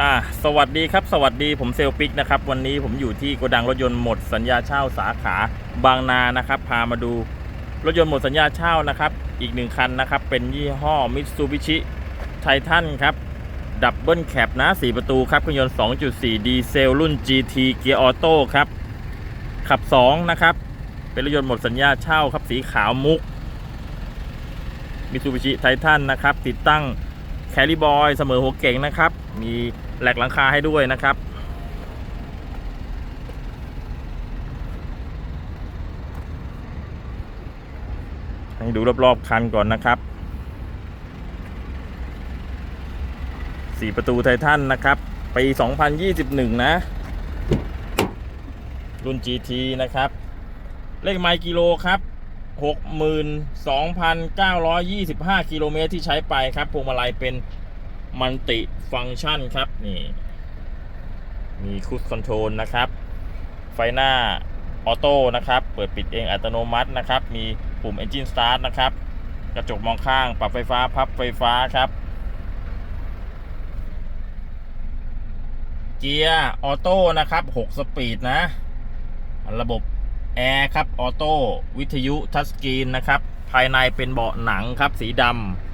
อ่าสวัสดีครับ สวัสดีผมเซลปิกนะครับ วันนี้ผมอยู่ที่โกดังรถยนต์หมดสัญญาเช่าสาขาบางนานะครับ พามาดูรถยนต์หมดสัญญาเช่านะครับ อีกหนึ่งคันนะครับ เป็นยี่ห้อมิตซูบิชิไททันครับ ดับเบิลแคปนะ 4 ประตูครับเครื่องยนต์ 2.4 ดีเซลรุ่น GT เกียร์ออโต้ครับ ขับ 2 นะครับ เป็นรถยนต์หมดสัญญาเช่าครับ สีขาวมุกมิตซูบิชิไททันนะครับ ติดตั้งแคลิบอยเสมอหัวเก่งนะครับ มีแหลกหลังคาให้ด้วยนะครับ ให้ดูรอบๆคันก่อนนะครับสี่ประตูไททันนะครับปี 2021 นะ รุ่น GT นะครับ เลขไมล์กิโลครับ 62,925 กิโลเมตรที่ใช้ไปครับพวงมาลัยเป็น มัลติฟัง c t ชันครับนี่มีคู c คอนโทรลนะครับ ไฟหน้าออโต้นะครับ เปิดปิดเองอัตโนมัตินะครับ มีปุ่ม Engine Start นะครับ กระจกมองข้าง ปรับไฟฟ้า พับไฟฟ้าครับ เกียร์ออโต้นะครับ6สปีดนะ ระบบแอร์ครับ ออโต้ วิทยุ ทัชสกรีนนะครับ ภายในเป็นเบาะหนังครับ สีดำ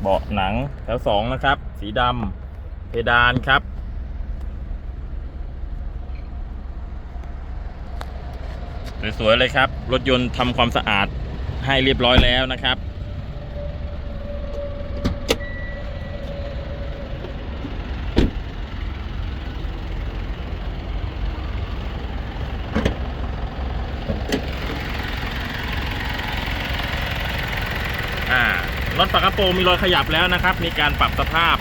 เบาะหนังแถวสองนะครับ สีดำเพดานครับ สวยๆเลยครับ รถยนต์ทำความสะอาดให้เรียบร้อยแล้วนะครับ อ่ารถ ฝากระโปรงมีรอยขยับแล้วนะครับ มีการปรับสภาพ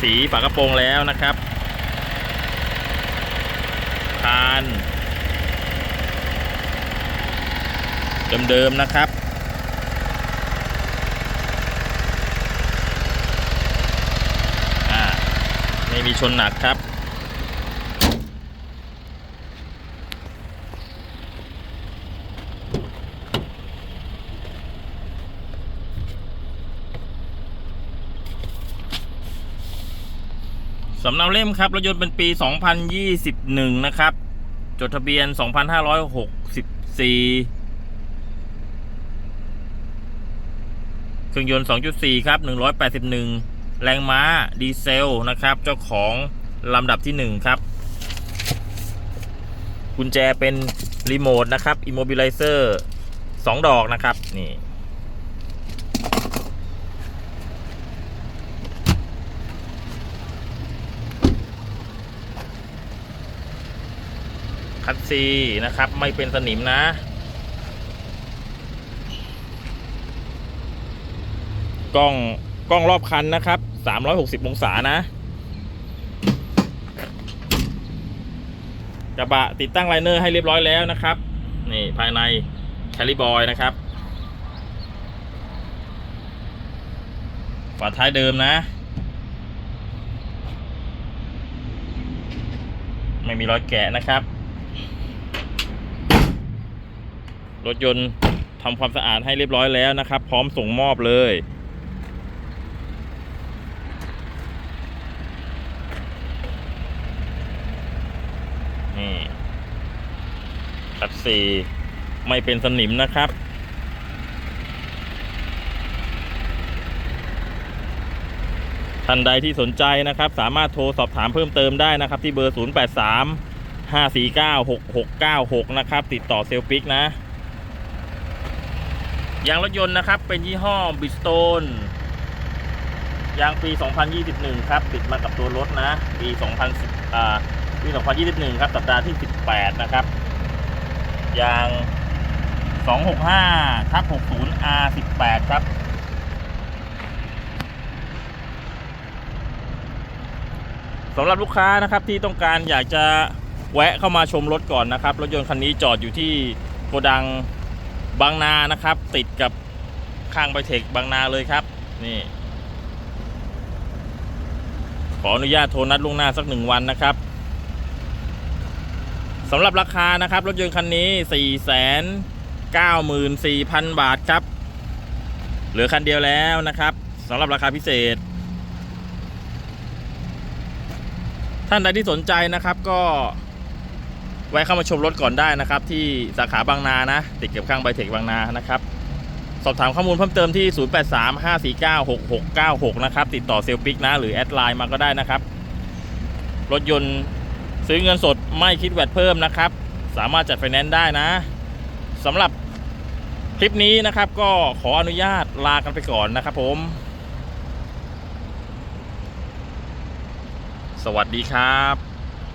สีฝากระโปรงแล้วนะครับคานเดิมๆนะครับอ่าไม่มีชนหนักครับ สำเนาเล่มครับรถยนต์เป็นปี 2021 นะครับ จดทะเบียน 2564 เครื่องยนต์ 2.4 ครับ 181 แรงม้าดีเซลนะครับ เจ้าของลำดับที่ 1 ครับ กุญแจเป็นรีโมทนะครับ Immobilizer 2ดอกนะครับ นี่ คัดซีนะครับ ไม่เป็นสนิมนะ กล้องกล้องรอบคันนะครับ 360 องศานะ กระบะติดตั้งไลเนอร์ให้เรียบร้อยแล้วนะครับ นี่ภายในแคลิบอยนะครับฝาท้ายเดิมนะ ไม่มีรอยแกะนะครับ รถยนต์ทำความสะอาดให้เรียบร้อยแล้วนะครับ พร้อมส่งมอบเลย นี่คัดสีไม่เป็นสนิมนะครับท่านใดที่สนใจนะครับ สามารถโทรสอบถามเพิ่มเติมได้นะครับ ที่เบอร์ 083 549 6696 นะครับ ติดต่อเซลปิกนะ ยางรถยนต์นะครับ เป็นยี่ห้อบิสโตนยางปี 2021 ครับติดมากับตัวรถนะ ปี 2010อ่าปี 2021 ครับสัปดาห์ที่ 18 นะครับ ยาง 265ทับ 60 R18 ครับสำหรับลูกค้านะครับที่ต้องการอยากจะแวะเข้ามาชมรถก่อนนะครับ รถยนต์คันนี้จอดอยู่ที่โกดัง บางนานะครับ ติดกับข้างไบเทคบางนาเลยครับ นี่ ขออนุญาตโทรนัดล่วงหน้าสักหนึ่งวันนะครับสำหรับราคานะครับ รถยนต์คันนี้ 494,000 บาทครับ เหลือคันเดียวแล้วนะครับสำหรับราคาพิเศษ ท่านใดที่สนใจนะครับก็ แวะเข้ามาชมรถก่อนได้นะครับ ที่สาขาบางนานะ ติดกับข้างไบเทคบางนานะครับสอบถามข้อมูลเพิ่มเติมที่ 0835496696 นะครับ ติดต่อเซลปิกนะ หรือแอดไลน์มาก็ได้นะครับ รถยนต์ซื้อเงินสดไม่คิดแวดเพิ่มนะครับ สามารถจัดไฟแนนซ์ได้นะสำหรับคลิปนี้นะครับ ก็ขออนุญาตลากันไปก่อนนะครับผม สวัสดีครับ